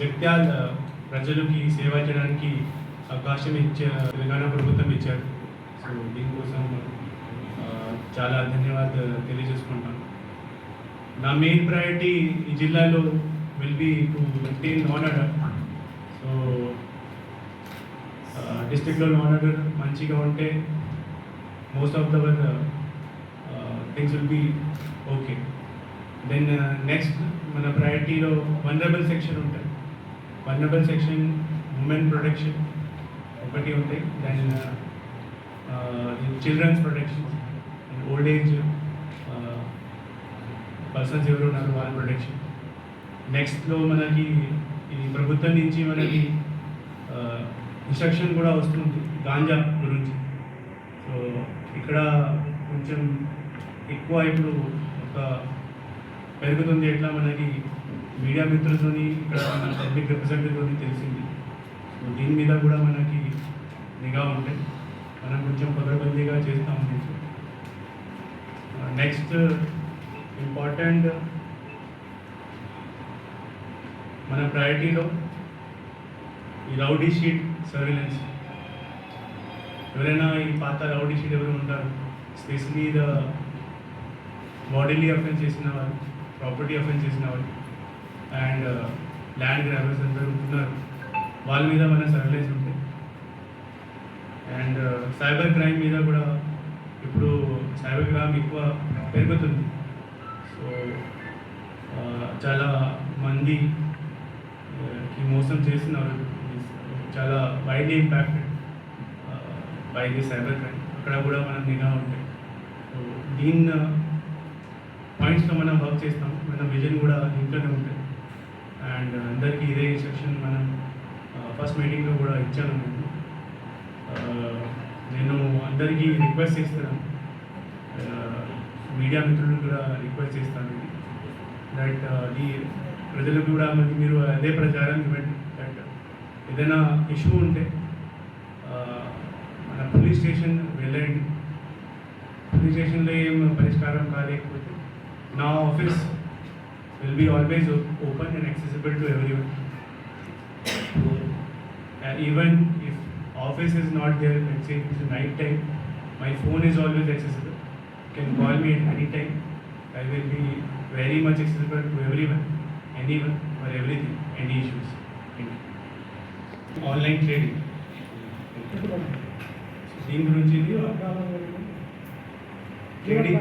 జగిత్యాల ప్రజలకి సేవ చేయడానికి అవకాశం ఇచ్చే తెలంగాణ ప్రభుత్వం ఇచ్చారు. సో దీనికోసం చాలా ధన్యవాదాలు తెలియజేసుకుంటాం. నా మెయిన్ ప్రయారిటీ ఈ జిల్లాలో విల్ బి టు మెయింటైన్ నాన్ ఆర్డర్ సో డిస్ట్రిక్ట్లో నాన్ ఆర్డర్ మంచిగా ఉంటే most of the other things will be okay then next మన ప్రయారిటీలో వనరబుల్ సెక్షన్ ఉంటుంది వనరబుల్ సెక్షన్ ఉమెన్ ప్రొటెక్షన్ ఒకటి ఉంటాయి then childrens protection old age persons ఎవరు ఉన్నారు వాళ్ళ ప్రొటెక్షన్ నెక్స్ట్లో మనకి ఈ ప్రభుత్వం నుంచి మనకి uh, ఇన్స్ట్రక్షన్ కూడా వస్తుంది గాంజా గురించి. సో ఇక్కడ కొంచెం ఎక్కువ ఇప్పుడు ఒక పెరుగుతుంది ఎట్లా మనకి మీడియా మిత్రులతోని ఇక్కడ మన పబ్లిక్ రిప్రజెంటేటివ్తోని తెలిసింది. సో దీని మీద కూడా మనకి నిఘా ఉంటే మనం కొంచెం పగడబందీగా చేస్తాం నెక్స్ట్ ఇంపార్టెంట్ మన ప్రయారిటీలో ఈ రౌడీ షీట్ సర్వేలెన్స్ ఎవరైనా ఈ పాత రౌడీ షీట్ ఎవరు ఉంటారు? స్పెషలీ ద బాడీలీ అఫెన్స్ చేసిన వాళ్ళు ప్రాపర్టీ అఫెన్స్ చేసిన వాళ్ళు అండ్ uh, ల్యాండ్ గ్రాబర్స్ అందరూ ఉన్నారు వాళ్ళ మీద మన సర్వేలెన్స్ ఉంటాయి అండ్ uh, సైబర్ క్రైమ్ మీద కూడా ఇప్పుడు సైబర్ క్రైమ్ ఎక్కువ పెరుగుతుంది. సో uh, చాలా మంది మోసం చేస్తున్నారు. చాలా widely impacted by the cyber crime అక్కడ కూడా మనం నిఘా ఉంటాయి సో దీని పాయింట్స్లో మనం వర్క్ చేస్తాం. మన విజన్ కూడా ఇంట్లోనే ఉంటాయి అండ్ అందరికీ ఇదే ఇన్స్ట్రక్షన్ మనం uh, ఫస్ట్ మీటింగ్లో కూడా ఇచ్చాను నేను uh, నేను అందరికీ రిక్వెస్ట్ చేస్తున్నాను మీడియా uh, మిత్రులు కూడా రిక్వెస్ట్ చేస్తాను. దట్ ఈ ప్రజలకు కూడా మరి మీరు అదే ప్రచారం ఇవ్వండి దట్ ఏదైనా ఇష్యూ ఉంటే మన పోలీస్ స్టేషన్ వెళ్ళండి. పోలీస్ స్టేషన్లో ఏం పరిష్కారం కాలేకపోతే నా office will be always open and accessible to everyone. Uh, even if office is not there, let's say it's night time, my phone is always accessible. You can call me at any time. I will be very much accessible to everyone, anyone, for everything, any issues. Online trading. Deen Guruji ji trading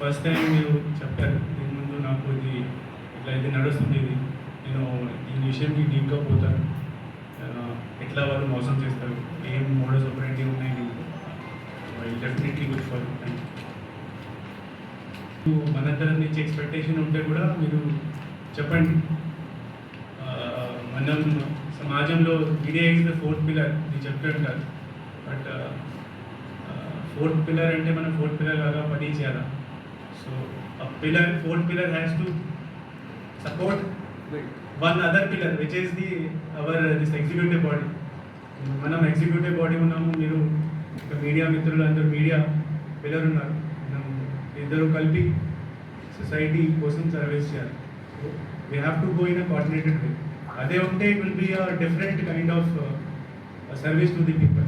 first time మీరు చెప్పారు దీని ముందు నాకు ఇది ఇట్లా ఇది నడుస్తుంది ఇది నేను ఈ విషయంకి డీప్గా పోతాను. ఎట్లా వాళ్ళు మోసం చేస్తారు? ఏం మోడల్స్ ఆపరేటివ్ ఉన్నాయి డెఫినెట్లీ గుడ్ ఫర్ మన తరఫు నుంచి ఎక్స్పెక్టేషన్ ఉంటే కూడా మీరు చెప్పండి. మనం సమాజంలో మీడియా ద ఫోర్త్ పిల్లర్ ఇది చెప్తాను కాదు. బట్ ఫోర్త్ పిల్లర్ అంటే మనం ఫోర్త్ పిల్లర్ లాగా పని so so pillar fourth pillar has to support one other pillar which is the our this executive body మనం ఎగ్జిక్యూటివ్ బాడీ ఉన్నాము మీరు మీడియా మిత్రులు అందరూ మీడియా పిల్లర్ ఉన్నారు. మనం ఇద్దరు కలిపి సొసైటీ కోసం సర్వీస్ చేయాలి. We have to go in a coordinated way అదే ఉంటే it will be a different kind of service to the people